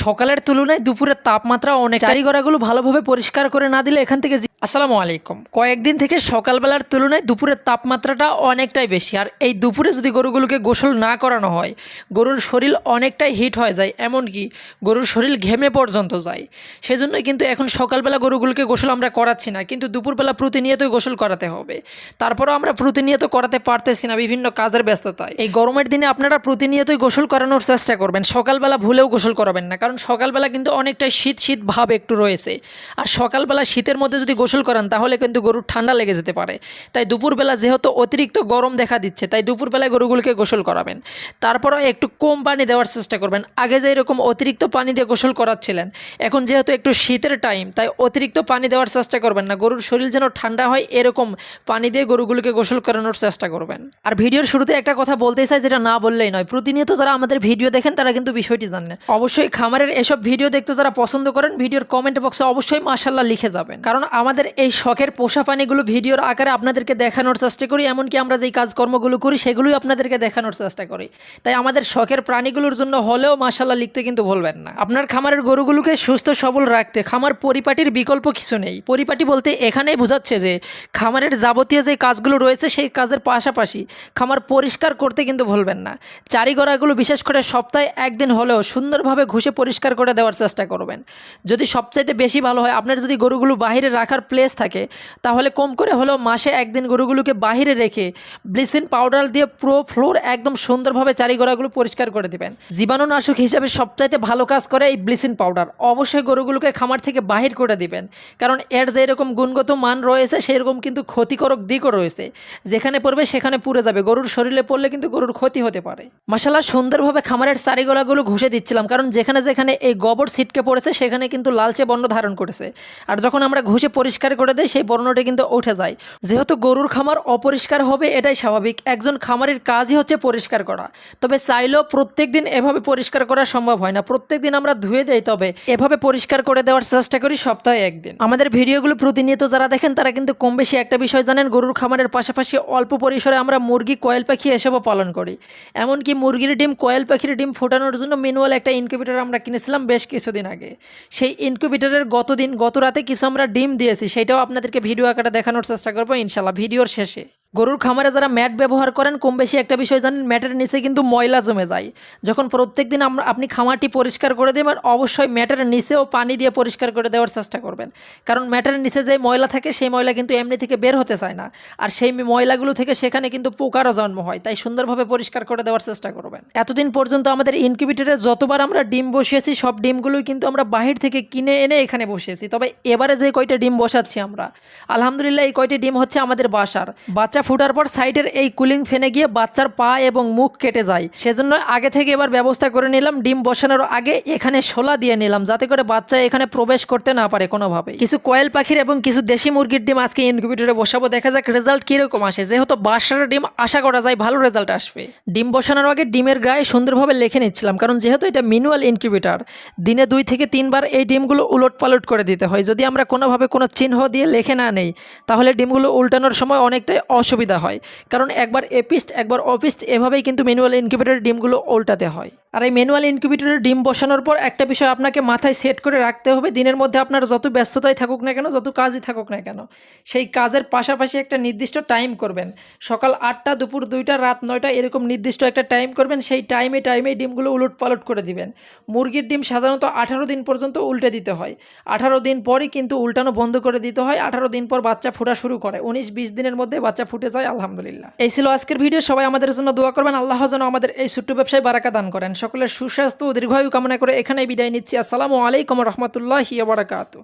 সকালের তুলনায় দুপুরের তাপমাত্রা অনেক চারিগড়াগুলো ভালোভাবে পরিষ্কার করে না দিলে এখান থেকে আসসালামু আলাইকুম। কয়েকদিন থেকে সকালবেলার তুলনায় দুপুরের তাপমাত্রাটা অনেকটাই বেশি। আর এই দুপুরে যদি গরুগুলোকে গোসল না করানো হয়, গরুর শরীর অনেকটাই হিট হয়ে যায়, এমনকি গরুর শরীর ঘেমে পর্যন্ত যায়। সেজন্যই কিন্তু এখন সকালবেলা গরুগুলোকে গোসল আমরা করাচ্ছি না, কিন্তু দুপুরবেলা প্রতিনিয়তই গোসল করাতে হবে। তারপরও আমরা প্রতিনিয়ত করাতে পারতেছি না বিভিন্ন কাজের ব্যস্ততায়। এই গরমের দিনে আপনারা প্রতিনিয়তই গোসল করানোর চেষ্টা করবেন, সকালবেলা ভুলেও গোসল করাবেন না, কারণ সকালবেলা কিন্তু অনেকটাই শীত শীত ভাব একটু রয়েছে। আর সকালবেলা শীতের মধ্যে যদি গোসল করান, তাহলে কিন্তু গরুর ঠান্ডা লেগে যেতে পারে। তাই দুপুরবেলা যেহেতু অতিরিক্ত গরম দেখা দিচ্ছে, তাই দুপুরবেলায় গরুগুলোকে গোসল করাবেন। তারপরও একটু কম পানি দেওয়ার চেষ্টা করবেন। আগে যে এরকম অতিরিক্ত পানি দিয়ে গোসল করাচ্ছিলেন, এখন যেহেতু একটু শীতের টাইম, তাই অতিরিক্ত পানি দেওয়ার চেষ্টা করবেন না। গরুর শরীর যেন ঠান্ডা হয়, এরকম পানি দিয়ে গরুগুলোকে গোসল করানোর চেষ্টা করবেন। আর ভিডিওর শুরুতে একটা কথা বলতে চাই, যেটা না বললেই নয়। প্রতিনিয়ত যারা আমাদের ভিডিও দেখেন, তারা কিন্তু বিষয়টি জানেন। অবশ্যই খামারের এসব ভিডিও দেখতে যারা পছন্দ করেন, ভিডিওর কমেন্ট বক্সে অবশ্যই মাসাল্লাহ লিখে যাবেন। কারণ আমাদের এই শখের পোষা পানিগুলো ভিডিওর আকারে আপনাদেরকে দেখানোর চেষ্টা করি, এমনকি আমরা যেই কাজকর্মগুলো করি সেগুলোই আপনাদেরকে দেখানোর চেষ্টা করি। তাই আমাদের শখের প্রাণীগুলোর জন্য হলেও মাসাল্লাহ লিখতে কিন্তু ভুলবেন না। আপনার খামারের গরুগুলোকে সুস্থ, সবল রাখতে খামার পরিপাটির বিকল্প কিছু নেই। পরিপাটি বলতে এখানেই বোঝাচ্ছে যে খামারের যাবতীয় যে কাজগুলো রয়েছে সেই কাজের পাশাপাশি খামার পরিষ্কার করতে কিন্তু ভুলবেন না। চারিগড়াগুলো বিশেষ করে সপ্তাহে একদিন হলেও সুন্দরভাবে ঘুষে পরিষ্কার করে দেওয়ার চেষ্টা করবেন। যদি সবচাইতে বেশি ভালো হয়, আপনার যদি গরুগুলো বাহিরে রাখার প্লেস থাকে, তাহলে কম করে হলেও মাসে একদিন গরুগুলোকে বাহিরে রেখে ব্লিচিং পাউডার দিয়ে পুরো ফ্লোর একদম সুন্দরভাবে চারিগড়াগুলো পরিষ্কার করে দেবেন। জীবাণুনাশক হিসাবে সবচাইতে ভালো কাজ করে এই ব্লিচিং পাউডার। অবশ্যই গরুগুলোকে খামার থেকে বাহির করে দিবেন, কারণ এর যে এরকম গুণগত মান রয়েছে, সেরকম কিন্তু ক্ষতিকারক দিকও রয়েছে। যেখানে পড়বে সেখানে পুড়ে যাবে, গরুর শরীরে পড়লে কিন্তু গরুর ক্ষতি হতে পারে। মশালা সুন্দরভাবে খামারের চারিগোলাগুলো ঘষে দিচ্ছিলাম, কারণ যেখানে যেখানে এই গোবর ছিটকে পড়েছে, সেখানে কিন্তু লালচে বর্ণ ধারণ করেছে। আর যখন আমরা ঘষে পরিষ্কার করে দেয়, সেই বর্ণটি কিন্তু উঠে যায়। যেহেতু গরুর খামার অপরিষ্কার হবে, এটাই স্বাভাবিক। একজন খামারের কাজই হচ্ছে পরিষ্কার করা। তবে চাইলেও প্রত্যেক দিন এভাবে পরিষ্কার করা সম্ভব হয় না। প্রত্যেক দিন আমরা ধুয়ে দেই, তবে এভাবে পরিষ্কার করে দেওয়ার চেষ্টা করি সপ্তাহে একদিন। আমাদের ভিডিওগুলো প্রতিনিয়ত যারা দেখেন, তারা কিন্তু কম বেশি একটা বিষয় জানেন, গরুর খামারের পাশাপাশি অল্প পরিসরে আমরা মুরগি, কয়েল পাখি এসবও পালন করি। এমনকি মুরগির ডিম, কয়েল পাখির ডিম ফোটানোর জন্য ম্যানুয়াল একটা ইনকিউবেটর আমরা কিনেছিলাম বেশ কিছুদিন আগে। সেই ইনকিউবেটরের গত দিন গত রাতে কিছু আমরা ডিম দিয়েছি সেটাও আপনাদেরকে ভিডিও আকারে দেখানোর চেষ্টা করব ইনশাল্লাহ ভিডিওর শেষে। গরুর খামারে যারা ম্যাট ব্যবহার করেন, কম বেশি একটা বিষয় জানেন, ম্যাটের নিচে কিন্তু ময়লা জমে যায়। যখন প্রত্যেক দিন আমরা, আপনি খামারটি পরিষ্কার করে দেবেন, অবশ্যই ম্যাটের নিচেও পানি দিয়ে পরিষ্কার করে দেওয়ার চেষ্টা করবেন। কারণ ম্যাটের নিচে যে ময়লা থাকে, সেই ময়লা কিন্তু এমনি থেকে বের হতে চায় না। আর সেই ময়লাগুলো থেকে সেখানে কিন্তু পোকারও জন্ম হয়, তাই সুন্দরভাবে পরিষ্কার করে দেওয়ার চেষ্টা করবেন। এতদিন পর্যন্ত আমাদের ইনকিউবেটরে যতবার আমরা ডিম বসিয়েছি, সব ডিমগুলোই কিন্তু আমরা বাহির থেকে কিনে এনে এখানে বসিয়েছি। তবে এবারে যে কয়টা ডিম বসাচ্ছি আমরা? আলহামদুলিল্লাহ, এই কয়টি ডিম হচ্ছে আমাদের বাসার। বাচ্চা ফুটার পর সাইডের এই কুলিং ফেনে গিয়ে বাচ্চার পা এবং মুখ কেটে যায়। সেজন্য আগে থেকে এবার ব্যবস্থা করে নিলাম, ডিম বসানোর আগে এখানে শোলা দিয়ে নিলাম, যাতে করে বাচ্চা এখানে প্রবেশ করতে না পারে কোনোভাবে কিছু কয়েল পাখির এবং কিছু দেশি মুরগির ডিম আজকে ইনকিউবেটরে বসাবো, দেখা যাক রেজাল্ট কীরকম আসে। যেহেতু বাসার ডিম, আশা করা যায় ভালো রেজাল্ট আসবে। ডিম বসানোর আগে ডিমের গায়ে সুন্দরভাবে লিখে নিচ্ছিলাম, কারণ যেহেতু এটা মিনুয়াল ইনকিউবেটর, দিনে দুই থেকে তিনবার এই ডিমগুলো উলট পালট করে দিতে হয়। যদি আমরা কোনোভাবে কোনো চিহ্ন দিয়ে লেখে না নেই, তাহলে ডিমগুলো উল্টানোর সময় অনেকটাই অসুবিধা হয়। কারণ একবার এপিস্ট একবার অপিস্ট এভাবেই কিন্তু ম্যানুয়াল ইনকিউবেটরের ডিমগুলো উল্টাতে হয়। আর এই ম্যানুয়াল ইনকিউবেটরের ডিম বসানোর পর একটা বিষয় আপনাকে মাথায় সেট করে রাখতে হবে, দিনের মধ্যে আপনার যত ব্যস্ততাই থাকুক না কেন, যত কাজই থাকুক না কেন, সেই কাজের পাশাপাশি একটা নির্দিষ্ট টাইম করবেন। সকাল আটটা, দুপুর দুইটা, রাত নয়টা এরকম নির্দিষ্ট একটা টাইম করবেন, সেই টাইমে টাইমে ডিমগুলো উলট পালট করে দিবেন। মুরগির ডিম সাধারণত আঠারো দিন পর্যন্ত উল্টে দিতে হয়। আঠারো দিন পরই কিন্তু উল্টানো বন্ধ করে দিতে হয়। আঠারো দিন পর বাচ্চা ফোটা শুরু করে। উনিশ, বিশ দিনের মধ্যে বাচ্চা ফুটে যায়, আলহামদুলিল্লাহ। এই ছিল আজকের ভিডিও। সবাই আমাদের জন্য দোয়া করবেন। আল্লাহ যেন আমাদের এই ছোট্ট ব্যবসায় বারাকা দান করেন। সকলের সুস্বাস্থ্য ও দীর্ঘায়ু কামনা করে এখানে বিদায় নিচ্ছি। আসসালামু আলাইকুম রহমতুল্লাহ বারাকাতু